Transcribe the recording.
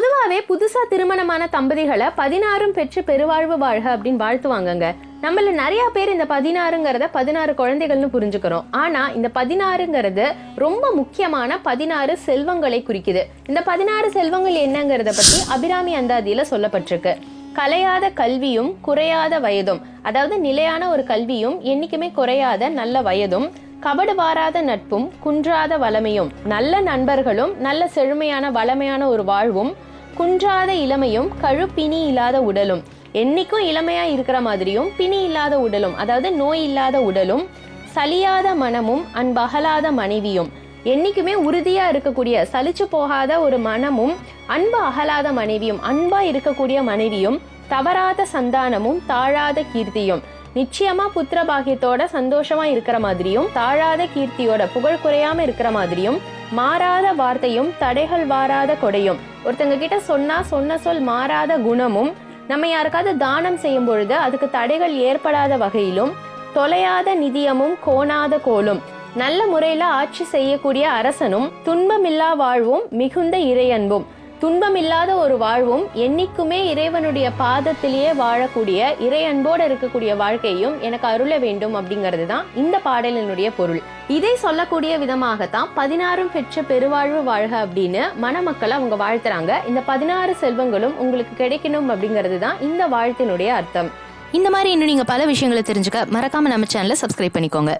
பொதுவாகவே புதுசாக திருமணமான தம்பதிகளை பதினாறும் பெற்று பெருவாழ்வு வாழ்க அப்படின்னு வாழ்த்துவாங்கங்க. நம்மள நிறைய பேர் இந்த பதினாறுங்கிறத பதினாறு குழந்தைகள்னு புரிஞ்சுக்கிறோம். ஆனா இந்த பதினாறுங்கிறது ரொம்ப முக்கியமான பதினாறு செல்வங்களை குறிக்குது. இந்த பதினாறு செல்வங்கள் என்னங்கிறத பத்தி அபிராமி அந்தாதியில சொல்லப்பட்டிருக்கு. கலையாத கல்வியும் குறையாத வயதும் அதாவது நிலையான ஒரு கல்வியும் என்னைக்குமே குறையாத நல்ல வயதும் கபடு வாராத நட்பும் குன்றாத வளமையும் நல்ல நண்பர்களும் நல்ல செழுமையான வளமையான ஒரு வாழ்வும் குன்றாத இளமையும் கழுப்பினி இல்லாத உடலும். என்னைக்கும் இளமையா இருக்கிற மாதிரியும் பிணி இல்லாத உடலும் அதாவது நோய் இல்லாத உடலும் சலியாத மனமும் அன்பகலாத மனைவியும் என்றைக்குமே உறுதியா இருக்கக்கூடிய சலிச்சு போகாத ஒரு மனமும் அன்பு அகலாத மனைவியும் அன்பா இருக்கக்கூடிய மனைவியும் தவறாத சந்தானமும் தாழாத கீர்த்தியும் நிச்சயமா புத்திர பாகியத்தோட சந்தோஷமா இருக்கிற மாதிரியும் தாழாத கீர்த்தியோட புகழ் குறையாம இருக்கிற மாதிரியும் மாறாத வார்த்தையும் தடைகள் வாராத கொடையும். ஒருத்தங்க கிட்ட சொன்னா சொன்ன சொல் மாறாத குணமும் நம்ம யாருக்காவது தானம் செய்யும் பொழுது அதுக்கு தடைகள் ஏற்படாத வகையிலும் தொலையாத நிதியமும் கோணாத கோலும். நல்ல முறையில ஆட்சி செய்யக்கூடிய அரசனும் துன்பமில்லா வாழ்வும் மிகுந்த இறையன்பும். துன்பமில்லாத ஒரு வாழ்வும் என்னைக்குமே இறைவனுடைய பாதத்திலேயே வாழக்கூடிய இறையன்போடு இருக்கக்கூடிய வாழ்க்கையும் எனக்கு அருள வேண்டும் அப்படிங்கிறது தான் இந்த பாடலினுடைய பொருள். இதை சொல்லக்கூடிய விதமாகத்தான் பதினாறும் பெற்ற பெருவாழ்வு வாழ்க அப்படின்னு மணமக்களை அவங்க வாழ்த்துறாங்க. இந்த பதினாறு செல்வங்களும் உங்களுக்கு கிடைக்கணும் அப்படிங்கிறது தான் இந்த வாழ்த்தினுடைய அர்த்தம். இந்த மாதிரி இன்னும் நீங்கள் பல விஷயங்களை தெரிஞ்சுக்க மறக்காம நம்ம சேனலை சப்ஸ்கிரைப் பண்ணிக்கோங்க.